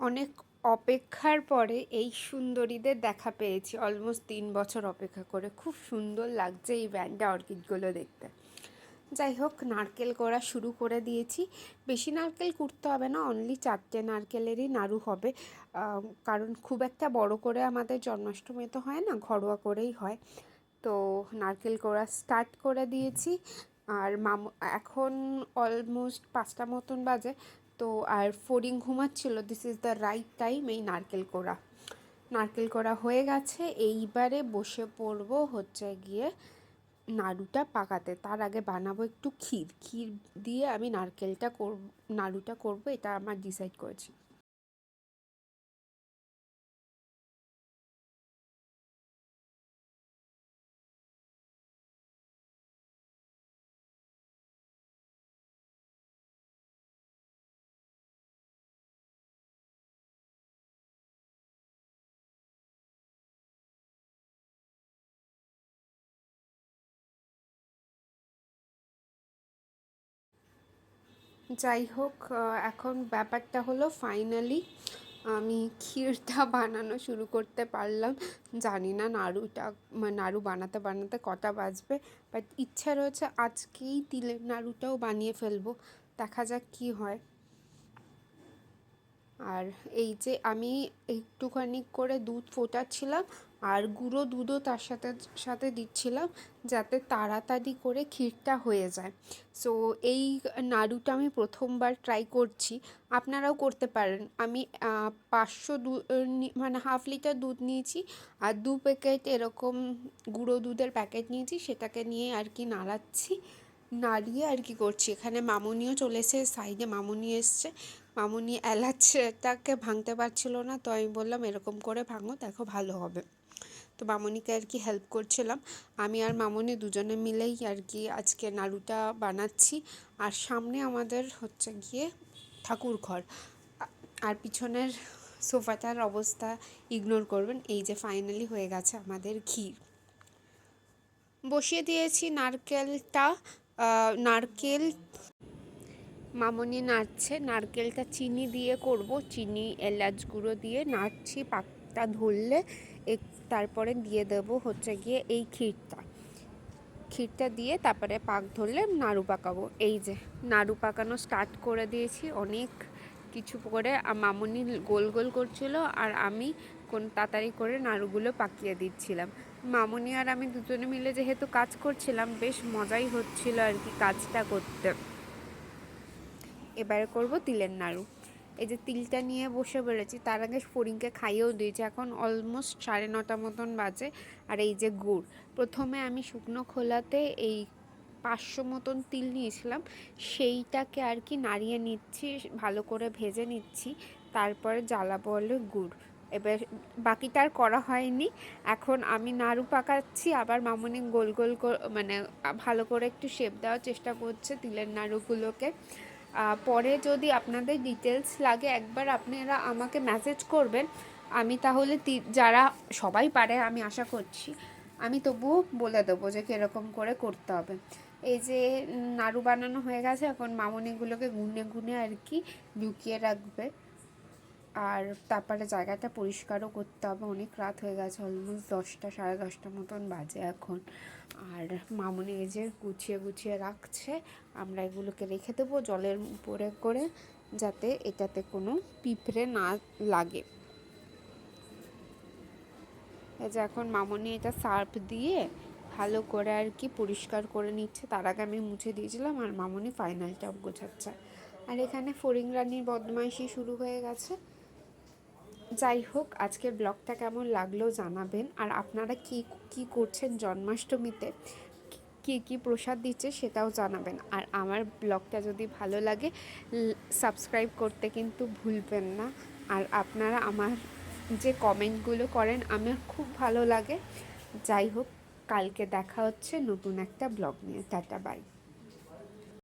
অনেক অপেক্ষার পরে এই সুন্দরীদের দেখা পেয়েছি। অলমোস্ট তিন বছর অপেক্ষা করে। খুব সুন্দর লাগছে এই ব্যান্ডা অর্কিডগুলো দেখতে। যাই হোক, নারকেল করা শুরু করে দিয়েছি। বেশি নারকেল কুড়তে হবে না অনলি চারটে নারকেলেরই নাড়ু হবে। কারণ খুব একটা বড় করে আমাদের জন্মাষ্টমী তো হয় না, ঘরোয়া করেই হয়। তো নারকেল করা স্টার্ট করে দিয়েছি। আর মাম, এখন অলমোস্ট পাঁচটা মতন বাজে। তো আর ফড়িং ঘুমাচ্ছিল this is the right time এই নারকেল কোড়া। নারকেল কোড়া হয়ে গেছে, এইবারে বসে পড়ব হচ্ছে গিয়ে নাড়ুটা পাকাতে। তার আগে বানাবো একটু ক্ষীর। ক্ষীর দিয়ে আমি নারকেলটা করব, নাড়ুটা করব, এটা আমার ডিসাইড করেছি। যাই হোক এখন ব্যাপারটা হলো ফাইনালি আমি ক্ষীরটা বানানো শুরু করতে পারলাম। জানি না নাড়ুটা মানে নাড়ু বানাতে বানাতে কটা বাজবে বাট ইচ্ছা রয়েছে আজকেই তিলের নাড়ুটাও বানিয়ে ফেলব। দেখা যাক কী হয়। আর এই যে আমি একটুখানি করে দুধ ফোটাচ্ছিলাম আর গুঁড়ো দুধও তার সাথে সাথে দিচ্ছিলাম যাতে তাড়াতাড়ি করে ক্ষীরটা হয়ে যায়। সো এই নাড়ুটা আমি প্রথমবার ট্রাই করছি। আপনারাও করতে পারেন। আমি পাঁচশো দু মানে হাফ লিটার দুধ নিয়েছি আর দু প্যাকেট এরকম গুঁড়ো দুধের প্যাকেট নিয়েছি। সেটাকে নিয়ে আর কি নাড়াচ্ছি, নাড়িয়ে আর কি করছি। এখানে মামুনিও চলেছে সাইডে মামুনি এসছে। মামুনি এলাচটাকে ভাঙতে পারছিল না, তো আমি বললাম এরকম করে ভাঙো, দেখো ভালো হবে। তো মামনিকে আর কি হেল্প করছিলাম। আমি আর মামনি দুজনে মিলেই আর কি আজকে নাড়ুটা বানাচ্ছি। আর সামনে আমাদের হচ্ছে গিয়ে ঠাকুর ঘর। আর পিছনের সোফাটার অবস্থা ইগনোর করবেন, এই যে ফাইনালি হয়ে গেছে আমাদের ক্ষীর বসিয়ে দিয়েছি নারকেলটা। নারকেল, মামনি নাড়ছে। নারকেলটা চিনি দিয়ে করব। চিনি, এলাচ গুঁড়ো দিয়ে নাড়ছি, পাকটা ধরলে তারপরে দিয়ে দেব হচ্ছে গিয়ে এই ক্ষীরটা। ক্ষীরটা দিয়ে তারপরে পাক ধরলে নাড়ু পাকাবো। এই যে নাড়ু পাকানো স্টার্ট করে দিয়েছি। অনেক কিছু করে মামনি গোল গোল করছিল আর আমি কোন তাড়াতাড়ি করে নাড়ুগুলো পাকিয়ে দিচ্ছিলাম। মামনি আর আমি দুজনে মিলে যেহেতু কাজ করছিলাম, বেশ মজাই হচ্ছিল আর কি কাজটা করতে। এবারে করব তিলের নাড়ু। এই যে তিলটা নিয়ে বসে পড়েছি তার আগে ফড়িংকে খাইয়েও দিয়েছি। এখন অলমোস্ট সাড়ে নটা মতন বাজে। আর এই যে গুড়, প্রথমে আমি শুকনো খোলাতে এই পাঁচশো মতন তিল নিয়েছিলাম। সেইটাকে আর কি নাড়িয়ে নিচ্ছি, ভালো করে ভেজে নিচ্ছি। তারপরে জ্বালা বলে গুড়। এবার বাকিটা আর করা হয়নি। এখন আমি নাড়ু পাকাচ্ছি, আবার মামনি গোল গোল মানে ভালো করে একটু শেপ দেওয়ার চেষ্টা করছে তিলের নাড়ুগুলোকে। পরে যদি আপনাদের ডিটেলস লাগে, একবার আপনারা আমাকে মেসেজ করবেন। আমি তাহলে যারা সবাই পারে, আমি আশা করছি, আমি তবুও বলে দেবো যে কীরকম করে করতে হবে। এই যে নাড়ু বানানো হয়ে গেছে, এখন মামনিগুলোকে গুনে গুনে আর কি লুকিয়ে রাখবে। আর তারপরে জায়গাটা পরিষ্কারও করতে হবে। অনেক রাত হয়ে গেছে অলমোস্ট দশটা, সাড়ে দশটা মতন বাজে এখন। আর মামনি যে গুছিয়ে গুছিয়ে রাখছে। আমরা এগুলোকে রেখে দেবো জলের উপরে করে, যাতে এটাতে কোনো পিঁপড়ে না লাগে। এই যে এখন মামনি এটা সার্ফ দিয়ে ভালো করে আর কি পরিষ্কার করে নিচ্ছে। তার আগে আমি মুছে দিয়েছিলাম আর মামনি ফাইনালটা গোছাচ্ছে। আর এখানে ফরিং রানির বদমাইশি শুরু হয়ে গেছে। যাই হোক আজকের ব্লগটা কেমন লাগল জানাবেন। আর আপনারা কি কি করছেন জন্মাষ্টমীতে? কি কি প্রসাদ দিচ্ছে সেটাও জানাবেন। আর আমার ব্লগটা যদি ভালো লাগে সাবস্ক্রাইব করতে কিন্তু ভুলবেন না। আর আপনারা আমার যে কমেন্টগুলো করেন, আমার খুব ভালো লাগে। যাই হোক কালকে দেখা হচ্ছে নতুন একটা ব্লগ নিয়ে। Tata bye